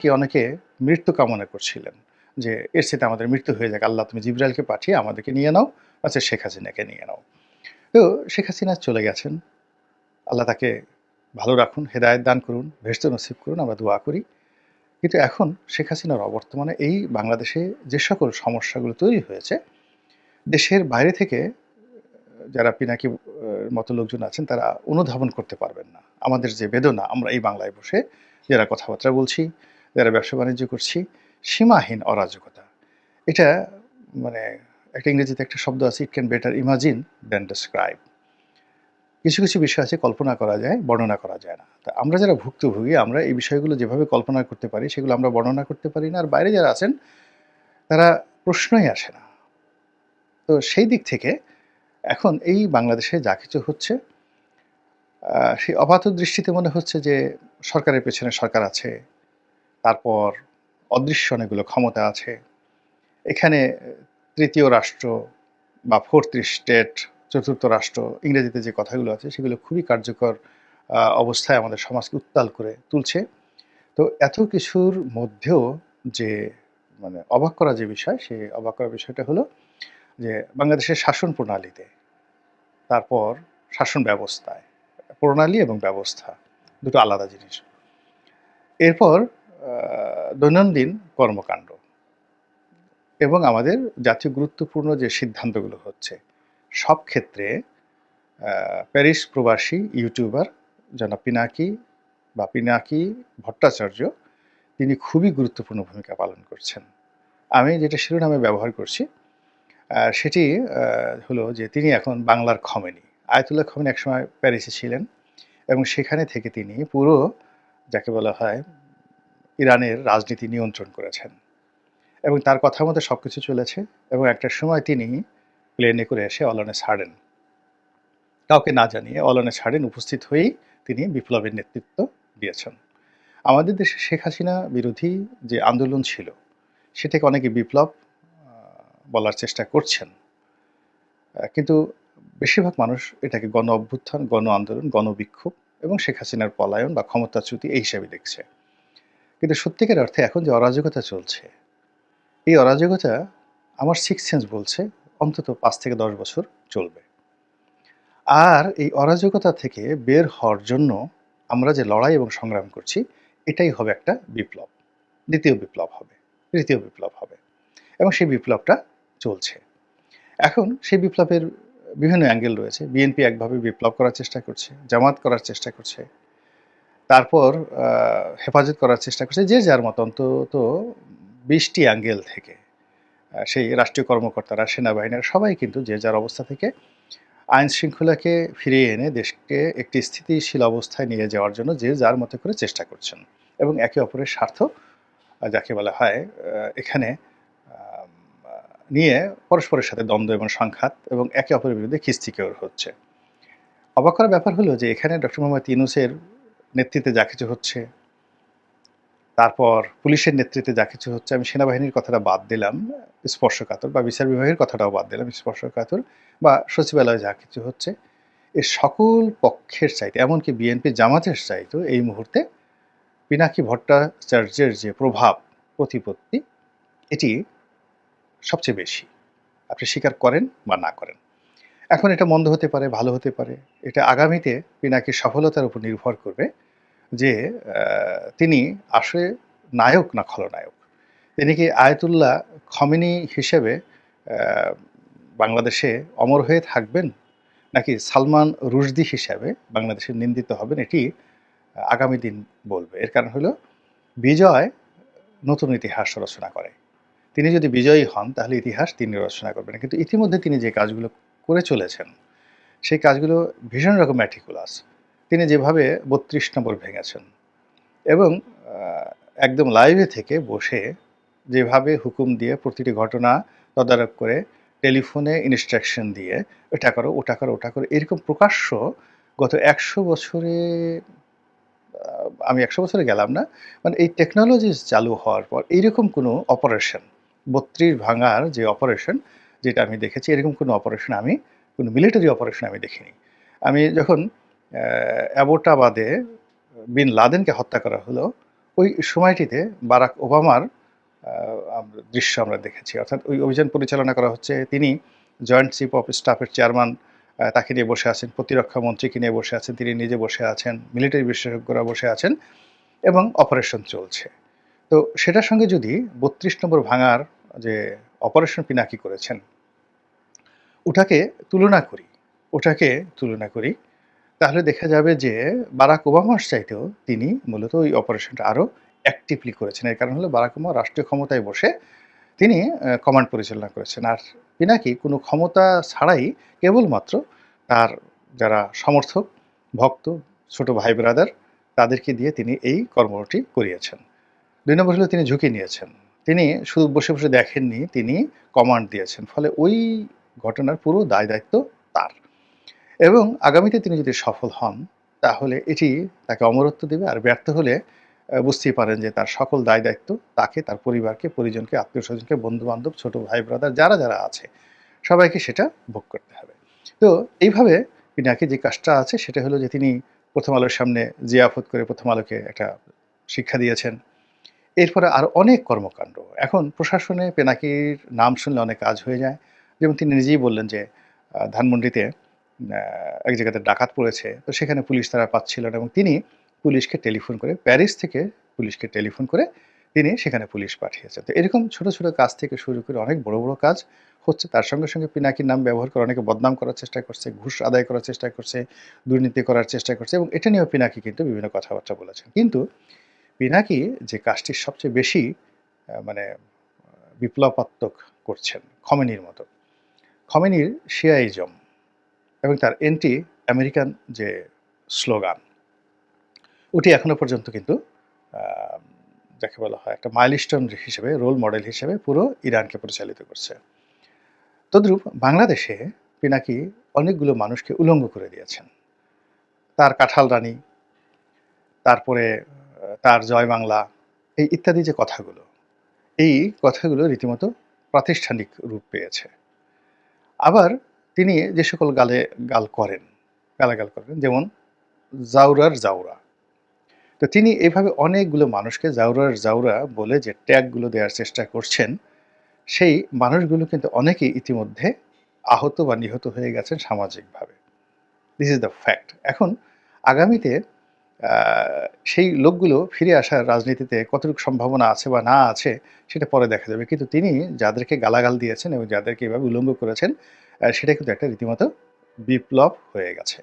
কি অনেকে মৃত্যু কামনা করছিলেন? যে এর সাথে আমাদের মৃত্যু হয়ে যাক, আল্লাহ তুমি জিব্রাইলকে পাঠিয়ে আমাদেরকে নিয়ে নাও আচ্ছা শেখ হাসিনাকে নিয়ে নাও। তো শেখ হাসিনা চলে গেছেন। আল্লাহ তাকে ভালো রাখুন, হেদায়েত দান করুন ভেস্ত নসিব করুন, আমরা দোয়া করি। কিন্তু এখন শেখ হাসিনার অবর্তমানে এই বাংলাদেশে যে সকল সমস্যাগুলো তৈরি হয়েছে, দেশের বাইরে থেকে যারা পিনাকি মতো লোকজন আছেন, তারা অনুধাবন করতে পারবেন না। আমাদের যে বেদনা, আমরা এই বাংলায় বসে যারা কথাবার্তা বলছি যারা ব্যবসা বাণিজ্য করছি, সীমাহীন অরাজকতা। এটা মানে একটা ইংরেজিতে একটা শব্দ আছে it can better imagine than describe কিছু কিছু বিষয় আছে, কল্পনা করা যায়, বর্ণনা করা যায় না। তা আমরা যারা ভুক্তভোগী, আমরা এই বিষয়গুলো যেভাবে কল্পনা করতে পারি, সেগুলো আমরা বর্ণনা করতে পারি না। আর বাইরে যারা আছেন, তারা প্রশ্নই আসে না। তো সেই দিক থেকে এখন এই বাংলাদেশে যা কিছু হচ্ছে সেই অবাধ দৃষ্টিতে মনে হচ্ছে যে সরকারের পেছনে সরকার আছে তারপর অদৃশ্য অনেকগুলো ক্ষমতা আছে। এখানে তৃতীয় রাষ্ট্র বা ফোর্থ স্টেট চতুর্থ রাষ্ট্র, ইংরেজিতে যে কথাগুলো আছে, সেগুলো খুবই কার্যকর অবস্থায় আমাদের সমাজকে উত্তাল করে তুলছে। তো এত কিছুর মধ্যেও যে মানে অবাক করা যে বিষয় সেই অবাক করা বিষয়টা হলো যে, বাংলাদেশের শাসন প্রণালীতে, তারপর শাসন ব্যবস্থায়, প্রণালী এবং ব্যবস্থা, দুটো আলাদা জিনিস। এরপর দৈনন্দিন কর্মকাণ্ড এবং আমাদের জাতীয় গুরুত্বপূর্ণ যে সিদ্ধান্তগুলো হচ্ছে, সব ক্ষেত্রে প্যারিস প্রবাসী ইউটিউবার যেন পিনাকি বা পিনাকি ভট্টাচার্য, তিনি খুবই গুরুত্বপূর্ণ ভূমিকা পালন করছেন। আমি যেটা শিরোনামে ব্যবহার করছি সেটি হলো যে তিনি এখন বাংলার খমেনি। আয়তুল্লাহ খমেনি একসময় প্যারিসে ছিলেন এবং সেখানে থেকে তিনি পুরো, যাকে বলা হয় ইরানের রাজনীতি নিয়ন্ত্রণ করেছেন। এবং তার কথা মতো সব কিছু চলেছে এবং একটা সময় তিনি প্লেনে করে এসে অলনে ছাড়েন। কাউকে না জানিয়ে অলনে ছাড়েন উপস্থিত হয়েই তিনি বিপ্লবের নেতৃত্ব দিয়েছেন। আমাদের দেশে শেখ হাসিনা বিরোধী যে আন্দোলন ছিল, সেটাকে অনেকে বিপ্লব বলার চেষ্টা করছেন। কিন্তু বেশিরভাগ মানুষ এটাকে গণ অভ্যুত্থান, গণ আন্দোলন গণবিক্ষোভ এবং শেখ হাসিনার পলায়ন বা ক্ষমতাচ্যুতি এই হিসাবে দেখছে। কিন্তু সত্যিকার অর্থে এখন যে অরাজকতা চলছে, এই অরাজকতা আমার সিক্স সেন্স বলছে, অন্তত পাঁচ থেকে দশ বছর চলবে। আর এই অরাজকতা থেকে বের হওয়ার জন্য আমরা যে লড়াই এবং সংগ্রাম করছি, এটাই হবে একটা বিপ্লব। দ্বিতীয় বিপ্লব হবে, তৃতীয় বিপ্লব হবে। এবং সেই বিপ্লবটা চলছে। এখন সেই বিপ্লবের বিভিন্ন অ্যাঙ্গেল রয়েছে। বিএনপি একভাবে বিপ্লব করার চেষ্টা করছে, জামাত করার চেষ্টা করছে। তারপর হেফাজত করার চেষ্টা করছে যে যার মতো অন্তত বিশটি অ্যাঙ্গেল থেকে সেই রাষ্ট্রীয় কর্মকর্তারা, সেনাবাহিনীর, সবাই কিন্তু যে যার অবস্থা থেকে আইন শৃঙ্খলাকে ফিরিয়ে এনে দেশকে একটি স্থিতিশীল অবস্থায় নিয়ে যাওয়ার জন্য যে যার মতো করে চেষ্টা করছেন এবং একে অপরের স্বার্থ যাকে বলা হয় এখানে নিয়ে পরস্পরের সাথে দ্বন্দ্ব এবং সংঘাত এবং একে অপরের বিরুদ্ধে খিস্তিকেওর হচ্ছে। অবাক করার ব্যাপার হলো যে এখানে ডক্টর মোহাম্মদ ইউনুসের নেতৃত্বে যা কিছু হচ্ছে, তারপর পুলিশের নেতৃত্বে যা কিছু হচ্ছে, আমি সেনাবাহিনীর কথাটা বাদ দিলাম, স্পর্শকাতর বা বিচার বিভাগের কথাটাও বাদ দিলাম, স্পর্শকাতর বা সচিবালয়ে যা কিছু হচ্ছে এর সকল পক্ষের চাইতে, এমনকি বিএনপি জামাতের চাইতো এই মুহূর্তে পিনাকি ভট্টাচার্যের যে প্রভাব, প্রতিপত্তি, এটি সবচেয়ে বেশি। আপনি স্বীকার করেন বা না করেন? এখন এটা মন্দ হতে পারে, ভালো হতে পারে। এটা আগামীতে পিনাকির সফলতার উপর নির্ভর করবে যে তিনি আসলে নায়ক না খলনায়ক। তিনি কি আয়তুল্লাহ খমিনি হিসেবে বাংলাদেশে অমর হয়ে থাকবেন? নাকি সালমান রুশদি হিসাবে বাংলাদেশে নিন্দিত হবেন? এটি আগামী দিন বলবে। এর কারণ হলো, বিজয় নতুন ইতিহাস রচনা করে। তিনি যদি বিজয়ী হন, তাহলে ইতিহাস তিনি রচনা করবেন। কিন্তু ইতিমধ্যে তিনি যে কাজগুলো করে চলেছেন, সেই কাজগুলো ভীষণ রকম ম্যাটিকুলাস তিনি যেভাবে বত্রিশ নম্বর ভেঙেছেন এবং একদম লাইভে থেকে বসে যেভাবে হুকুম দিয়ে প্রতিটি ঘটনা তদারক করে টেলিফোনে ইনস্ট্রাকশন দিয়ে এটা করো, ওটা করো ওটা করো, এরকম প্রকাশ্য গত একশো বছরে আমি একশো বছরে গেলাম না মানে এই টেকনোলজি চালু হওয়ার পর এইরকম কোনো অপারেশন বত্রিশ ভাঙার যে অপারেশন যেটা আমি দেখেছি, এরকম কোনো অপারেশন আমি, কোনো মিলিটারি অপারেশন আমি দেখিনি। আমি যখন অ্যাবোটাবাদে বিন লাদেনকে হত্যা করা হলো, ওই সময়টিতে বারাক ওবামার দৃশ্য আমরা দেখেছি। অর্থাৎ ওই অভিযান পরিচালনা করা হচ্ছে, তিনি জয়েন্ট চিফ অফ স্টাফের চেয়ারম্যান তাকে নিয়ে বসে আছেন, প্রতিরক্ষা মন্ত্রীকে নিয়ে বসে আছেন, তিনি নিজে বসে আছেন মিলিটারি বিশেষজ্ঞরা বসে আছেন, এবং অপারেশন চলছে। তো সেটার সঙ্গে যদি বত্রিশ নম্বর ভাঙার যে অপারেশন পিনাকি করেছেন। ওটাকে তুলনা করি, ওটাকে তুলনা করি, তাহলে দেখা যাবে যে বারাক ওবামার চাইতেও তিনি মূলত ওই অপারেশনটা আরও অ্যাক্টিভলি করেছেন। এর কারণ হলো বারাক ওবামা রাষ্ট্রীয় ক্ষমতায় বসে তিনি কমান্ড পরিচালনা করেছেন। আর পিনাকি কোনো ক্ষমতা ছাড়াই কেবলমাত্র তার যারা সমর্থক, ভক্ত, ছোট ভাই ব্রাদার তাদেরকে দিয়ে তিনি এই কর্মটি করিয়েছেন। দুই নম্বর হলো তিনি ঝুঁকি নিয়েছেন। তিনি শুধু বসে বসে দেখেননি, তিনি কমান্ড দিয়েছেন। ফলে ওই ঘটনার পুরো দায় দায়িত্ব তার। এবং আগামীতে তিনি যদি সফল হন, তাহলে এটি তাকে অমরত্ব দেবে আর ব্যর্থ হলে বুঝতেই পারেন যে তার সকল দায় দায়িত্ব তাকে, তার পরিবারকে, পরিজনকে, আত্মীয় স্বজনকে বন্ধু বান্ধব ছোট ভাই ব্রাদার যারা যারা আছে, সবাইকে সেটা ভোগ করতে হবে। তো এইভাবে পিনাকি যে কাজটা আছে, সেটা হলো যে তিনি প্রথম আলোর সামনে জিয়াফত করে প্রথম আলোকে একটা শিক্ষা দিয়েছেন। এরপরে আর অনেক কর্মকাণ্ড। এখন প্রশাসনে পেনাকির নাম শুনলে অনেক কাজ হয়ে যায়। যেমন তিনি নিজেই বললেন যে ধানমন্ডিতে এক জায়গাতে ডাকাত পড়েছে, তো সেখানে পুলিশ তারা পাচ্ছিল না এবং তিনি পুলিশকে টেলিফোন করে, প্যারিস থেকে পুলিশকে টেলিফোন করে তিনি সেখানে পুলিশ পাঠিয়েছেন। তো এরকম ছোট ছোট কাজ থেকে শুরু করে অনেক বড় বড় কাজ হচ্ছে। তার সঙ্গে সঙ্গে পিনাকির নাম ব্যবহার করে অনেকে বদনাম করার চেষ্টা করছে, ঘুষ আদায় করার চেষ্টা করছে, দুর্নীতি করার চেষ্টা করছে এবং এটা নিয়েও পিনাকি কিন্তু বিভিন্ন কথাবার্তা বলেছেন। কিন্তু পিনাকি যে কাজটি সবচেয়ে বেশি মানে বিপ্লবাত্মক করছেন, খমেনির মতো। খমেনির শিয়াইজম এবং তার এন্টি আমেরিকান যে স্লোগান, ওটি এখনও পর্যন্ত কিন্তু যাকে বলা হয় একটা মাইলস্টোন হিসেবে রোল মডেল হিসেবে পুরো ইরানকে পরিচালিত করছে। তদ্রূপ বাংলাদেশে পিনাকি অনেকগুলো মানুষকে উলঙ্গ করে দিয়েছেন। তার কাঁঠাল রানী, তারপরে তার জয় বাংলা, এই ইত্যাদি যে কথাগুলো, এই কথাগুলো রীতিমতো প্রাতিষ্ঠানিক রূপ পেয়েছে। আবার তিনি যে সকল গালে গাল করেন, গালাগাল করেন, যেমন জাউরার জাউরা। তো তিনি এইভাবে অনেকগুলো মানুষকে জাউরার জাউরা বলে যে ট্যাগগুলো দেওয়ার চেষ্টা করছেন, সেই মানুষগুলো কিন্তু অনেকেই ইতিমধ্যে আহত বা নিহত হয়ে গেছেন সামাজিকভাবে। দিস ইজ দ্য ফ্যাক্ট এখন আগামীতে সেই লোকগুলো ফিরে আসার রাজনীতিতে কতটুকু সম্ভাবনা আছে বা না আছে, সেটা পরে দেখা যাবে। কিন্তু তিনি যাদেরকে গালাগাল দিয়েছেন এবং যাদেরকে এভাবে উলঙ্গ করেছেন সেটা কিন্তু একটা রীতিমতো বিপ্লব হয়ে গেছে।